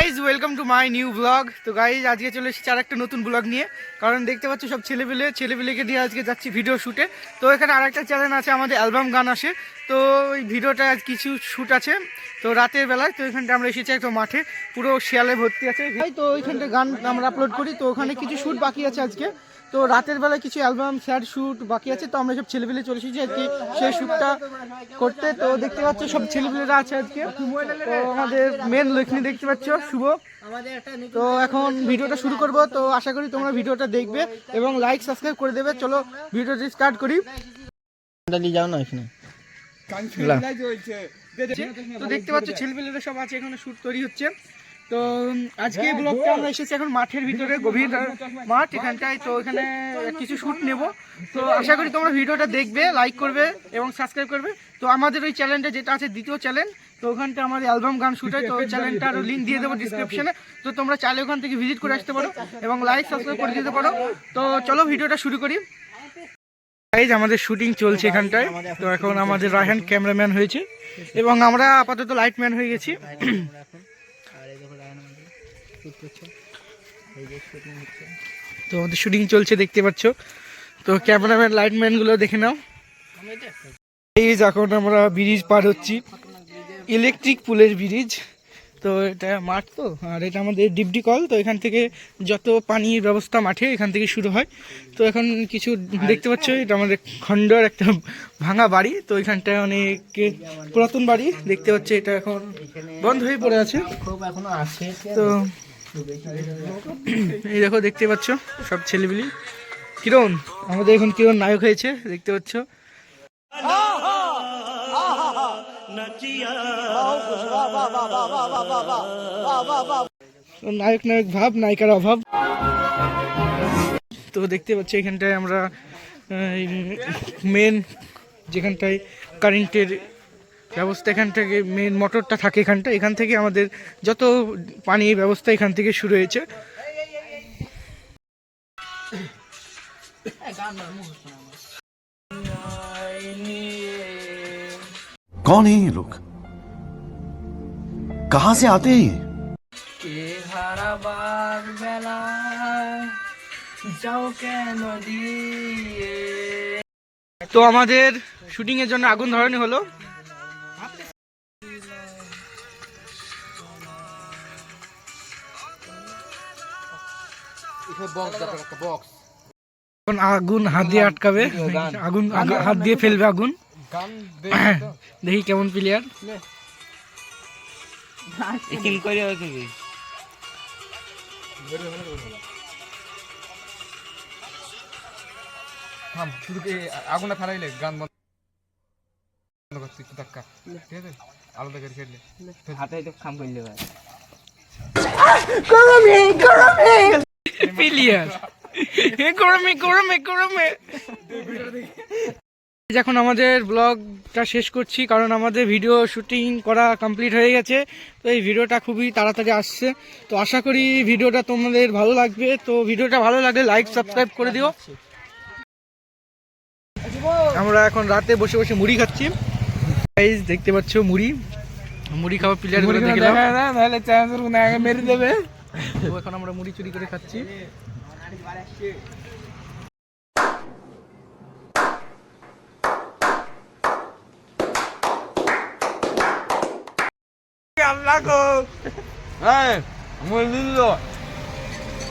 Guys welcome to my new blog তো guys আজকে চলে এসেছি আর একটা নতুন ব্লগ নিয়ে। কারণ দেখতে পাচ্ছ সব ছেলেপেলে, ছেলেপেলেকে দিয়ে আজকে যাচ্ছি ভিডিও শ্যুটে তো এখানে আর একটা চ্যানেল আছে, আমাদের অ্যালবাম গান আসে। তো ওই ভিডিওটা আজ কিছু শ্যুট আছে। তো রাতের বেলায়, তো এখানটা আমরা এসেছি একটা মাঠে। পুরো শিয়ালে ভর্তি আছে। তো ওইখানটা গান আমরা আপলোড করি। তো ওখানে কিছু শ্যুট বাকি আছে আজকে। তো রাতের বেলায় কিছু অ্যালবাম স্যাড শ্যুট বাকি আছে। তো আমরা সব ছেলেপেলে চলে এসেছি আজকে সেই শ্যুটটা করতে। তো দেখতে পাচ্ছ সব ছেলেপেলেরা আছে আজকে। তো আমাদের মেন লক্ষ্মী দেখতে পাচ্ছ। শুভ। তো এখন ভিডিওটা শুরু করব। তো আশা করি তোমরা ভিডিওটা দেখবে এবং লাইক সাবস্ক্রাইব করে দেবে। চলো ভিডিওটি স্টার্ট করি। যাও না এখানে। তো দেখতে পাচ্ছ ছেলেপেলেরা সব আছে এখানে শুট তৈরি হচ্ছে। তো আজকে ব্লগটা আমরা এসেছি এখন মাঠের ভিতরে গভীর মাঠ এখানটায়। তো এখানে কিছু শুট নেব। তো আশা করি তোমরা ভিডিওটা দেখবে লাইক করবে এবং সাবস্ক্রাইব করবে। তো আমাদের ওই চ্যানেলটা যেটা আছে দ্বিতীয় চ্যানেল তো ওখানটা আমাদের অ্যালবাম গান শুট হয় তো ওই চ্যানেলটার লিঙ্ক দিয়ে দেবো ডিসক্রিপশনে তো তোমরা চাইলে ওখান থেকে ভিজিট করে আসতে পারো এবং লাইক সাবস্ক্রাইব করে দিতে পারো। তো চলো ভিডিওটা শুরু করি। গাইজ আমাদের শুটিং চলছে এখানটায়। তো এখন আমাদের রায়হান ক্যামেরাম্যান হয়েছে এবং আমরা আপাতত লাইটম্যান হয়ে গেছি। তো আমাদের শুটিং চলছে দেখতে পাচ্ছ। তো ক্যামেরাম্যান লাইটম্যানগুলো দেখে নাও। এই এখন আমরা ব্রিজ পার হচ্ছি। ইলেকট্রিক পুলের ব্রিজ তো এটা মাঠ তো, আর এটা আমাদের ডিপডি কল, তো এখান থেকে যত পানির ব্যবস্থা মাঠে এখান থেকে শুরু হয়। তো এখন কিছু দেখতে পাচ্ছ, এটা আমাদের খণ্ডর একটা ভাঙা বাড়ি, তো এখানটায় অনেক পুরাতন বাড়ি দেখতে পাচ্ছ, এটা এখন বন্ধ হয়ে পড়ে আছে। তো এই দেখো, দেখতে পাচ্ছ সব ছেলেপিলি। কিরণ, আমাদের এখন কিরণ নায়ক হয়েছে, দেখতে পাচ্ছ। নায়ক নায়ক ভাব নায়িকার অভাব। তো দেখতে পাচ্ছি এখানটায় আমরা মেন যেখানটায় কারেন্টের ব্যবস্থা এখান থেকে মেন মোটরটা থাকে এখানটা। এখান থেকে আমাদের যত পানির ব্যবস্থা এখান থেকে শুরু হয়েছে। कौन है ये लोग कहां से आते हैं ये তো আমাদের শুটিং এর জন্য আগুন ধরানো হলো এখন আগুন হাত দিয়ে আটকাবে আগুন আগু- হাত দিয়ে ফেলবে আগুন দেখি কেমন প্লেয়ার একিন করে ওকে থাম শুধু আগুনটা ফারাইলে গান বন্ধ করছি একটু ধাক্কা। ঠিক আছে? আলাদা করে খেললে। হাতে তো খাম করলে ভাই। প্লেয়ার গরমে। গরমে গরমে এখন আমাদের ব্লগটা শেষ করছি কারণ আমাদের ভিডিও শুটিং করা কমপ্লিট হয়ে গেছে। তো এই ভিডিওটা খুবই তাড়াতাড়ি আসছে। তো আশা করি ভিডিওটা তোমাদের ভালো লাগবে। তো ভিডিওটা ভালো লাগলে লাইক সাবস্ক্রাইব করে দিও। আমরা এখন রাতে বসে বসে মুড়ি খাচ্ছি। দেখতে পাচ্ছ মুড়ি। মুড়ি খাওয়া প্লেয়ার দেখলাম নাহলে মেরে দেবে। এখন আমরা মুড়ি চুরি করে খাচ্ছি। আল্লাহ গো হ্যাঁ মুড়ি দিল